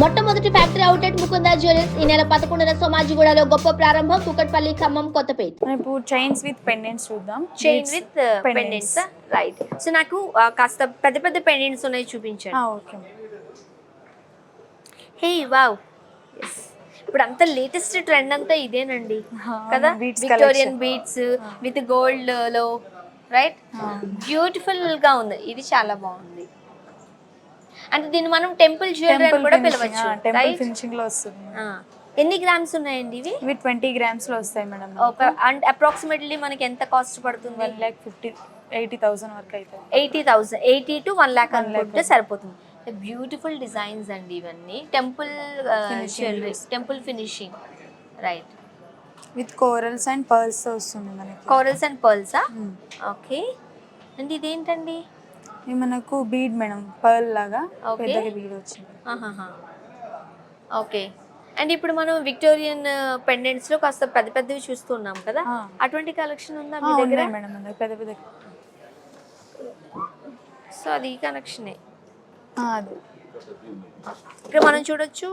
మొట్టమొదటి factory outlet Mukunda jewellers ఈ నెల పదకొండున సోమాజిగూడలో గొప్ప ప్రారంభం కుకట్పల్లి ఖమ్మం కొత్తపేట. మనం ఇప్పుడు చైన్స్ విత్ పెండెంట్స్ చూద్దాం. Chain with pendants. Pendants. Right so నాకు ఆ, కాస్త పెద్ద పెద్ద పెండెంట్స్ ఉన్నాయి చూపించండి. Okay hey wow. ఇప్పుడు అంతా లేటెస్ట్ ట్రెండ్ అంతా ఇదేనండి. కదా? విక్టోరియన్. బీట్స్ విత్ గోల్డ్లో రైట్ బ్యూటిఫుల్గా ఉంది. ఇది చాలా బాగుంది. అంటే దీన్ని మనం టెంపుల్ జ్యువెలరీ అని కూడా పిలవచ్చు. టెంపుల్ ఫినిషింగ్లో వస్తుంది ఎన్ని గ్రామ్స్ ఉన్నాయండి ఇవి? ఇవి ట్వంటీ గ్రామ్స్లో వస్తాయి మేడం అండ్ అప్రాక్సిమేట్లీ మనకి ఎంత కాస్ట్ పడుతుంది? One lakh fifty eighty thousand వరకు అవుతుంది eighty thousand eighty to one lakh అనుకుంటే సరిపోతుంది. బ్యూటిఫుల్ డిజైన్స్ అండి ఇవన్నీ. Temple jewellery temple finishing right with corals and pearls వస్తుంది మనకి. కోరల్స్ అండ్ పర్ల్సా. ఓకే అండ్ ఇదేంటండి? ఇది మనకు బీడ్ మేడం పర్ల్ లాగా. పెద్దగా బీడ్ వచ్చింది. ఓకే. అండ్ ఇప్పుడు మనం విక్టోరియన్ పెండెంట్స్లో కాస్త పెద్ద పెద్దవి చూస్తున్నాం కదా. అటువంటి కలెక్షన్ ఉందా మీ దగ్గర? మేడం పెద్ద పెద్ద. సో అది కనెక్షనే అది. ఇక్కడ మనం చూడొచ్చు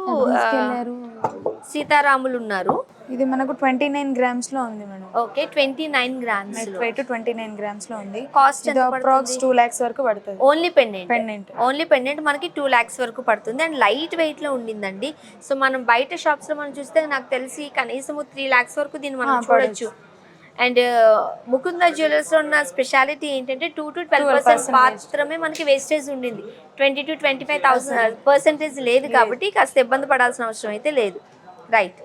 సీతారాములు ఉన్నారు. ఇది మనకు ట్వంటీ నైన్ గ్రామ్స్లో ఉంది madam. Okay twenty nine grams weight twenty nine గ్రామ్స్లో ఉంది. కాస్ట్ అప్రాక్స్ టూ లాక్స్ వరకు పడుతుంది. Only pendant pendant only pendant మనకి టూ ల్యాక్స్ వరకు పడుతుంది. అండ్ లైట్ వెయిట్లో ఉండిందండి. సో మనం బయట షాప్స్లో మనం చూస్తే నాకు తెలిసి కనీసం త్రీ ల్యాక్స్ వరకు దీన్ని మనం చూడొచ్చు. అండ్ ముకుంద జ్యువెలర్స్లో ఉన్న స్పెషాలిటీ ఏంటంటే టూ టు ట్వెల్వ్ 12% పర్సెంట్ మాత్రమే మనకి వేస్టేజ్ ఉండింది. Twenty two twenty five thousand percentage లేదు కాబట్టి కాస్త ఇబ్బంది పడాల్సిన అవసరం అయితే లేదు. రైట్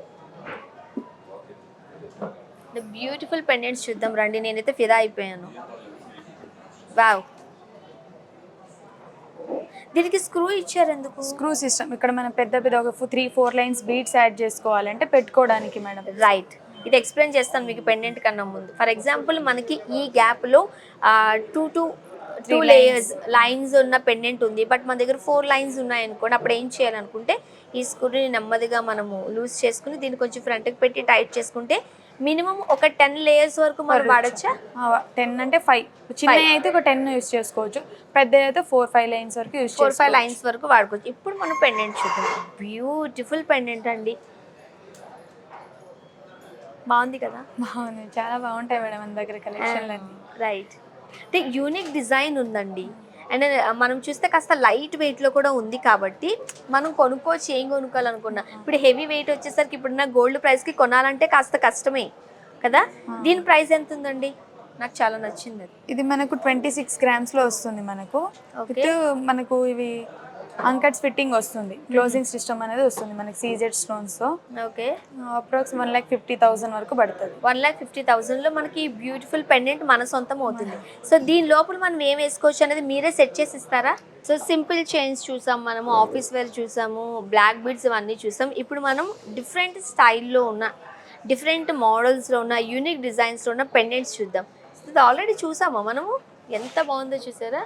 బ్యూటిఫుల్ పెండెంట్స్ చూద్దాం రండి. నేనైతే ఫిదా అయిపోయాను. వావ్ దీనికి స్క్రూ ఇచ్చారు ఎందుకు? స్క్రూ సిస్టమ్ ఇక్కడ మనం పెద్ద పెద్ద ఒక three four lines beads add చేసుకోవాలంటే పెట్టుకోవడానికి మేడం. రైట్ ఇది ఎక్స్ప్లెయిన్ చేస్తాను మీకు పెండెంట్ కన్నా ముందు. ఫర్ ఎగ్జాంపుల్ మనకి ఈ గ్యాప్లో two two two layers lines ఉన్న పెండెంట్ ఉంది. బట్ మన దగ్గర ఫోర్ లైన్స్ ఉన్నాయి అనుకోండి అప్పుడు ఏం చేయాలనుకుంటే ఈ స్క్రూని నెమ్మదిగా మనము లూజ్ చేసుకుని దీన్ని కొంచెం ఫ్రంట్కి పెట్టి టైట్ చేసుకుంటే మినిమం ఒక టెన్ లేయర్స్ వరకు మనం వాడచ్చా? టెన్ అంటే ఫైవ్ చిన్న అయితే ఒక టెన్ యూస్ చేసుకోవచ్చు. పెద్ద అయితే ఫోర్ ఫైవ్ లైన్స్ వరకు యూస్ ఫోర్ ఫైవ్ లైన్స్ వరకు వాడుకోవచ్చు. ఇప్పుడు మనం పెండెంట్ చూద్దాం. బ్యూటిఫుల్ పెండెంట్ అండి. బాగుంది కదా? బాగుంది. చాలా బాగుంటాయి మేడం మన దగ్గర కలెక్షన్లు అన్ని. రైట్ అంటే యూనిక్ డిజైన్ ఉందండి. అండ్ మనం చూస్తే కాస్త లైట్ వెయిట్లో కూడా ఉంది కాబట్టి మనం కొనుక్కోవచ్చు ఏం కొనుక్కోవాలనుకున్నా. ఇప్పుడు హెవీ వెయిట్ వచ్చేసరికి ఇప్పుడున్న గోల్డ్ ప్రైస్కి కొనాలంటే కాస్త కష్టమే కదా? దీని ప్రైస్ ఎంత ఉందండి నాకు చాలా నచ్చింది ఇది మనకు ట్వంటీ సిక్స్ గ్రామ్స్లో వస్తుంది మనకు. మనకు ఇవి అంకట్స్ ఫిట్టింగ్ వస్తుంది. క్లోజింగ్ సిస్టమ్ అనేది వస్తుంది మనకి సీజెడ్ స్టోన్స్తో. Okay. Approx one lakh fifty thousand వరకు పడుతుంది. వన్ ల్యాక్ ఫిఫ్టీ థౌసండ్లో మనకి బ్యూటిఫుల్ పెండెంట్ మన సొంతం అవుతుంది. సో దీని లోపల మనం ఏం వేసుకోవచ్చు అనేది మీరే సెట్ చేసి ఇస్తారా? సో సింపుల్ చైన్స్ చూసాం మనము ఆఫీస్ వేర్ చూసాము బ్లాక్ బీడ్స్ ఇవన్నీ చూసాం. ఇప్పుడు మనం డిఫరెంట్ స్టైల్లో ఉన్న డిఫరెంట్ మోడల్స్లో ఉన్న యూనిక్ డిజైన్స్లో ఉన్న పెండెంట్స్ చూద్దాం. ఇది ఆల్రెడీ చూసామా మనము? ఎంత బాగుందో చూసారా?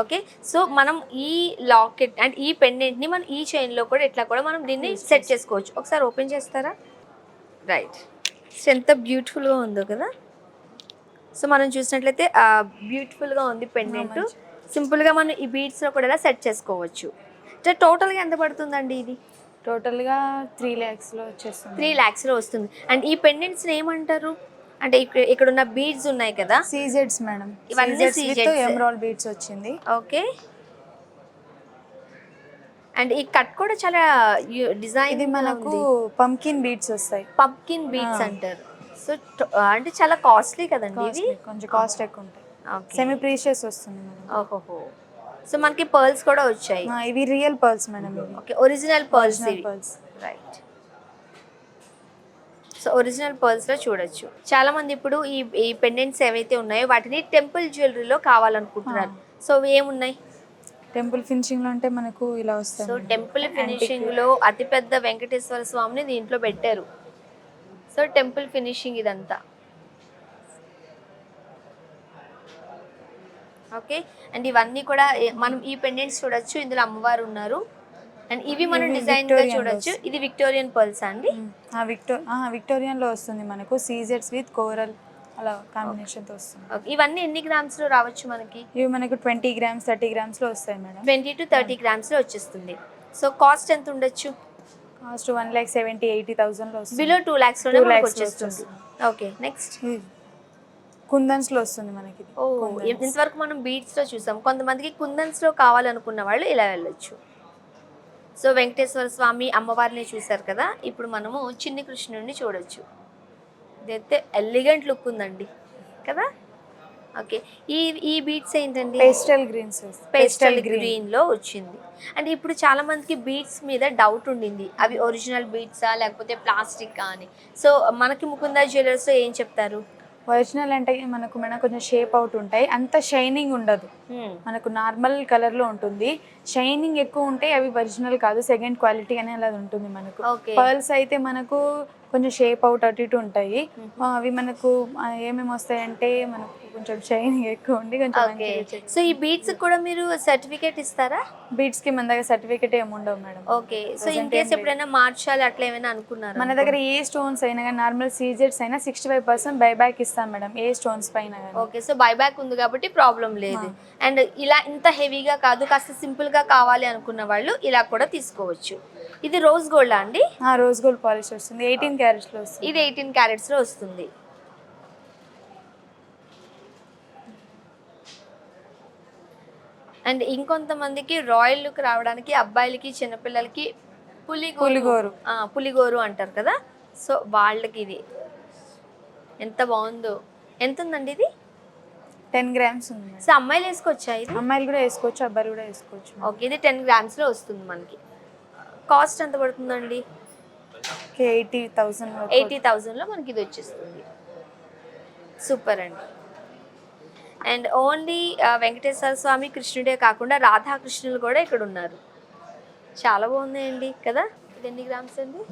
ఓకే? సో మనం ఈ లాకెట్ అండ్ ఈ పెండెంట్ని మనం ఈ చైన్లో కూడా ఇట్లా కూడా మనం దీన్ని సెట్ చేసుకోవచ్చు. ఒకసారి ఓపెన్ చేస్తారా? రైట్ ఎంత బ్యూటిఫుల్గా ఉందో కదా? సో మనం చూసినట్లయితే బ్యూటిఫుల్గా ఉంది పెండెంట్. సింపుల్గా మనం ఈ బీడ్స్లో కూడా ఇలా సెట్ చేసుకోవచ్చు. సో టోటల్గా ఎంత పడుతుందండి ఇది? టోటల్గా త్రీ ల్యాక్స్లో వచ్చేస్తుంది. త్రీ ల్యాక్స్లో వస్తుంది. అండ్ ఈ పెండెంట్స్ని ఏమంటారు? అంటే ఇక్కడ ఉన్న బీడ్స్ ఉన్నాయి కదా? సీజెడ్స్ మేడం. ఇవన్నీ సీజెడ్స్. ఎమరాల్డ్ బీట్స్ వచ్చింది. ఓకే. అండ్ ఈ కట్ కూడా చాలా డిజైన్ ఇది మనకు పంకిన్ బీట్స్ వస్తాయి. Pumpkin beads. అంటారు. సో అంటే చాలా కాస్ట్లీ కదండి ఇవి? Costly, కొంచెం కాస్ట్ ఎక్కువ ఉంటాయి. ఓకే. సెమీ ప్రీషియస్ వస్తుంది మేడం. ఓహోహో. సో మనకి పర్ల్స్ కూడా వచ్చాయి. ఇవి real pearls madam okay original pearls Original ఇవి pearls. రైట్ సో ఒరిజినల్ పర్ల్స్లో చూడొచ్చు. చాలా మంది ఇప్పుడు ఈ ఈ పెండెంట్స్ ఏవైతే ఉన్నాయో వాటిని టెంపుల్ జ్యువెలరీలో కావాలనుకుంటున్నారు. సో ఏమున్నాయి? టెంపుల్ ఫినిషింగ్లో అంటే మనకు ఇలా వస్తాయి సో. టెంపుల్. ఫినిషింగ్లో అతిపెద్ద వెంకటేశ్వర స్వామిని దీంట్లో పెట్టారు. సో టెంపుల్ ఫినిషింగ్ ఇదంతా. ఓకే. అండ్ ఇవన్నీ కూడా మనం ఈ పెండెంట్స్ చూడొచ్చు. ఇందులో అమ్మవారు ఉన్నారు. అండ్ ఇవి మనం డిజైన్గా చూడొచ్చు. లో ఇది విక్టోరియన్ పర్ల్స్ అండి. విక్టో విక్టోరియన్లో వస్తుంది మనకు. సీజెడ్స్ విత్ కోరల్ అలా కాంబినేషన్తో వస్తుంది. ఇవన్నీ ఎన్ని గ్రామ్స్లో రావచ్చు మనకి? ఇవి మనకు ట్వంటీ గ్రామ్స్ థర్టీ గ్రామ్స్లో వస్తాయి మేడం. ట్వంటీ టు థర్టీ గ్రామ్స్లో వచ్చేస్తుంది. సో కాస్ట్ ఎంత ఉండొచ్చు? Cost one lakh seventy eighty థౌసండ్లో వస్తుంది. బిలో టూ ల్యాక్స్లో వచ్చేస్తుంది. ఓకే నెక్స్ట్ కుందన్స్లో వస్తుంది మనకి కుందన్స్. ఇంతవరకు మనం బీట్స్లో చూసాం. కొంతమందికి కుందన్స్లో కావాలనుకున్న వాళ్ళు ఇలా వెళ్ళొచ్చు. సో వెంకటేశ్వర స్వామి అమ్మవారిని చూసారు కదా ఇప్పుడు మనము చిన్ని కృష్ణుడిని చూడొచ్చు. ఇదైతే ఎలిగెంట్ లుక్ ఉందండి కదా? ఓకే. ఈ ఈ బీట్స్ ఏంటండి? పేస్టల్ గ్రీన్స్ పేస్టల్ గ్రీన్లో వచ్చింది. అంటే ఇప్పుడు చాలా మందికి బీట్స్ మీద డౌట్ ఉండింది అవి ఒరిజినల్ బీట్సా లేకపోతే ప్లాస్టిక్ అని. సో మనకి ముకుందా జ్యువెలర్స్ ఏం చెప్తారు? ఒరిజినల్ అంటే మనకు మేడం కొంచెం షేప్ అవుట్ ఉంటాయి. అంత షైనింగ్ ఉండదు. మనకు నార్మల్ కలర్లో ఉంటుంది. షైనింగ్ ఎక్కువ ఉంటే అవి ఒరిజినల్ కాదు. సెకండ్ క్వాలిటీ అనేది అలా ఉంటుంది మనకు. పర్ల్స్ అయితే మనకు కొంచెం షేప్ అవుట్ అటు ఇటు ఉంటాయి. అవి మనకు ఏమేమి వస్తాయంటే మనకు కొంచెం షైనింగ్ ఎక్కువ ఉండి కొంచెం సో ఈ బీట్స్ కూడా మీరు సర్టిఫికేట్ ఇస్తారా? బీట్స్కి మన దగ్గర సర్టిఫికేట్ ఏమి ఉండవు madam. Okay. So in case. ఎప్పుడైనా మార్చాలి అట్లా ఏమైనా అనుకున్నారా? మన దగ్గర ఏ స్టోన్స్ అయినా కానీ నార్మల్ సీజెట్స్ అయినా సిక్స్టీ ఫైవ్ పర్సెంట్ బైబ్యాక్ ఇస్తాం మేడం ఏ స్టోన్స్ పైన ఓకే. సో బైబ్యాక్ ఉంది కాబట్టి ప్రాబ్లం లేదు. అండ్ ఇలా ఇంత హెవీగా కాదు కాస్త సింపుల్గా కావాలి అనుకున్న వాళ్ళు ఇలా కూడా తీసుకోవచ్చు. ఇది రోజ్ గోల్డ్ అండి? రోజ్ గోల్డ్ పాలిష్ వస్తుంది. ఎయిటీన్ క్యారెట్స్లో వస్తుంది. ఇది ఎయిటీన్ క్యారెట్స్లో వస్తుంది. అండ్ ఇంకొంతమందికి రాయల్ లుక్ రావడానికి అబ్బాయిలకి చిన్నపిల్లలకి పులిగోరు. పులిగోరు. అంటారు కదా? సో వాళ్ళకి ఇది. ఎంత బాగుందో. ఎంత ఉందండి ఇది? టెన్ గ్రామ్స్ ఉంది. సో అమ్మాయిలు వేసుకోవచ్చా ఇది? అమ్మాయిలు కూడా వేసుకోవచ్చు అబ్బాయిలు కూడా వేసుకోవచ్చు. ఓకే ఇది టెన్ గ్రామ్స్లో వస్తుంది మనకి. కాస్ట్ ఎంత పడుతుందండి? ఎయిటీ థౌసండ్ ఎయిటీ థౌజండ్లో మనకి ఇది వచ్చేస్తుంది. సూపర్ అండి. అండ్ ఓన్లీ వెంకటేశ్వర స్వామి కృష్ణుడే కాకుండా రాధాకృష్ణులు కూడా ఇక్కడ ఉన్నారు. చాలా బాగున్నాయండి కదా? ఇది ఎన్ని గ్రామ్స్ అండి?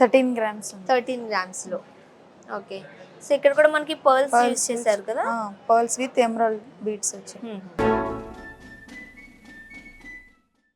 థర్టీన్ గ్రామ్స్ థర్టీన్ గ్రామ్స్లో. ఓకే. సో ఇక్కడ కూడా మనకి పర్ల్స్ యూజ్ చేశారు కదా? పర్ల్స్ విత్ ఎమరాల్డ్ బీట్స్ వచ్చాయి.